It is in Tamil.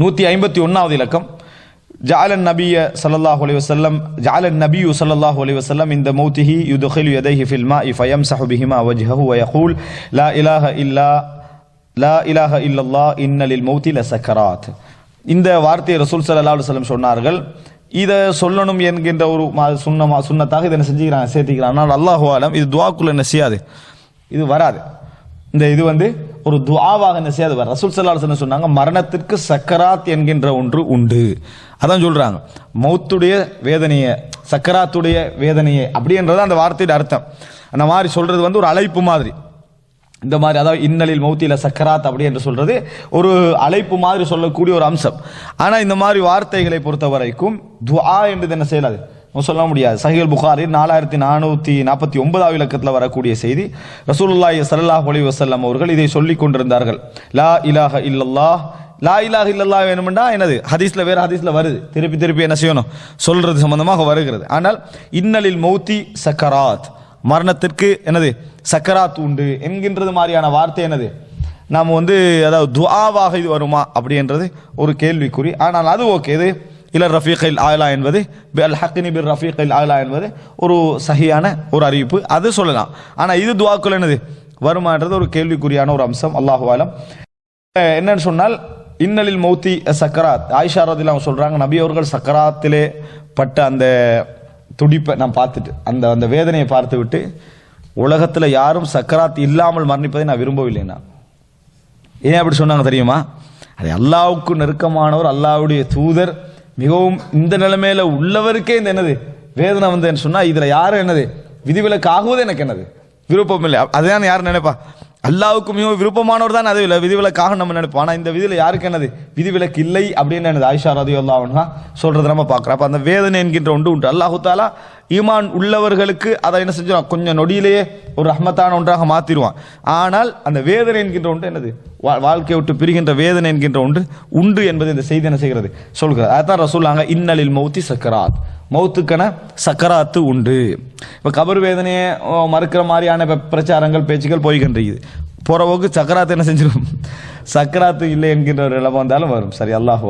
நூற்றி ஐம்பத்தி ஒன்றாவது இலக்கம். ஜாலன் நபிய சல்லல்லாஹு அலி வசல்லம் ஜாலன் நபியு சல்லல்லாஹு அலி வசல்லம் இந்த மௌத்திஹி யுதுகிலு யதைஹி ஃபில்மா இஃப் ஃபயம்சஹு பிஹிமா வஜ்ஹஹு வயஹூல் லா இலாஹ இல்லா லா இலாஹ இல்லல்லா இன்னலில் மௌத்தி லசக்கராத் இந்த வார்த்தையை ரசூல் சல்லா அலுவலம் சொன்னார்கள். இதை சொல்லணும் என்கின்ற ஒரு சுண்ணமா சுண்ணத்தாக இதை என்ன செஞ்சுக்கிறாங்க சேர்த்துக்கிறாங்க. ஆனால் அல்லாஹு ஆலம் இது துவாக்குள்ள என்ன செய்யாது? இது வராது. இந்த இது வந்து ஒரு துவாவாக என்ன செய்யாது? ரசூல் ஸல்லல்லாஹு சொன்னாங்க மரணத்திற்கு சக்கராத் என்கின்ற ஒன்று உண்டு. அதான் சொல்றாங்க. மௌத்துடைய வேதனையை சக்கராத்துடைய வேதனையை அப்படின்றது அந்த வார்த்தையோட அர்த்தம். அந்த மாதிரி சொல்றது வந்து ஒரு அழைப்பு மாதிரி. இந்த மாதிரி அதாவது இன்னலில் மௌத்தியில் சக்கராத் அப்படி என்று சொல்றது ஒரு அழைப்பு மாதிரி சொல்லக்கூடிய ஒரு அம்சம். ஆனால் இந்த மாதிரி வார்த்தைகளை பொறுத்த வரைக்கும் துவா என்றது என்ன செய்யலாது? சொல்ல முடியாது. சஹீல் புகாரி நாலாயிரத்தி நானூற்றி நாற்பத்தி ஒன்பதாவது இலக்கத்தில் வரக்கூடிய செய்தி. ரசூலுல்லாய் சல்லாஹ் அலி வசல்லம் அவர்கள் இதை சொல்லிக் கொண்டிருந்தார்கள். லா இலாஹ இல்லல்லாஹ். லா இலாஹ இல்லல்லா வேணுமெண்டா என்னது? ஹதீஸில் வேறு ஹதீஸில் வருது. திருப்பி திருப்பி என்ன செய்யணும்? சொல்றது சம்பந்தமாக வருகிறது. ஆனால் இன்னலில் மௌத்தி சக்கராத். மரணத்திற்கு என்னது? சக்கராத் உண்டு என்கின்றது மாதிரியான வார்த்தை என்னது? நாம் வந்து அதாவது துவாவாக இது வருமா அப்படின்றது ஒரு கேள்விக்குறி. ஆனால் அது ஓகே. இது இல ரஃபீகைல் ஆலா என்பது அல் ஹக்கினி பிர் ரஃபீகைல் ஆலா என்பது ஒரு சஹியான ஒரு அறிவிப்பு. அது சொல்லலாம். ஆனால் இது துவாக்குள் என்னது? வருமானது ஒரு கேள்விக்குறியான ஒரு அம்சம். அல்லாஹுவாலம் என்னன்னு சொன்னால் இன்னலில் மௌத்தி சக்கராத். ஆயிஷா அவங்க சொல்றாங்க நபி அவர்கள் சக்கராத்திலே பட்ட அந்த துடிப்பை நான் பார்த்துட்டு அந்த அந்த வேதனையை பார்த்து விட்டு உலகத்தில் யாரும் சக்கராத் இல்லாமல் மரணிப்பதை நான் விரும்பவில்லை நான். ஏன் அப்படி சொன்னாங்க தெரியுமா? அது அல்லாவுக்கு நெருக்கமானவர் அல்லாவுடைய தூதர் மிகவும் இந்த நிலைமையில உள்ளவருக்கே இந்த என்னது வேதனை வந்ததுன்னு சொன்னா இதுல யாரும் என்னது? விதிவிலக்கு ஆகுவது எனக்கு என்னது? விருப்பம் இல்லை. அதுதான் யார் நினைப்பா? அல்லாவுக்கு மிகவும் விருப்பமானவர் தான் அது இல்லை. விதிவிலக்காக நம்ம நினைப்போம். ஆனால் இந்த விதியில் யாருக்கு என்னது? விதிவிலக்கு இல்லை அப்படின்னு என்னது? ஆயிஷா ரதி அல்லாஹா சொல்றதை நம்ம பார்க்குறோம். அப்போ அந்த வேதனை என்கின்ற ஒன்று உண்டு. அல்லாஹு தாலா ஈமான் உள்ளவர்களுக்கு அதை என்ன செஞ்சிடும் கொஞ்சம் நொடியிலேயே ஒரு ரஹ்மத்தான ஒன்றாக மாத்திடுவான் ஆனால் அந்த வேதனை என்கின்ற ஒன்று என்னது? வா- வாழ்க்கையை விட்டு பிரிகின்ற வேதனை என்கின்ற ஒன்று உண்டு என்பது இந்த செய்தி என்ன செய்கிறது? சொல்கிறது. அதான் ரசூலாங்க இன்னலில் மௌத்தி சக்கராத். மௌத்துக்கென சக்கராத்து உண்டு. இப்போ கபர் வேதனையை மறுக்கிற மாதிரியான இப்போ பிரச்சாரங்கள் பேச்சுக்கள் போய்கின்றது போகிறவோக்கு சக்கராத்து என்ன செஞ்சிடும் சக்கராத்து இல்லை என்கின்ற ஒரு நிலைமை வந்தாலும் வரும். சரி அல்லாஹு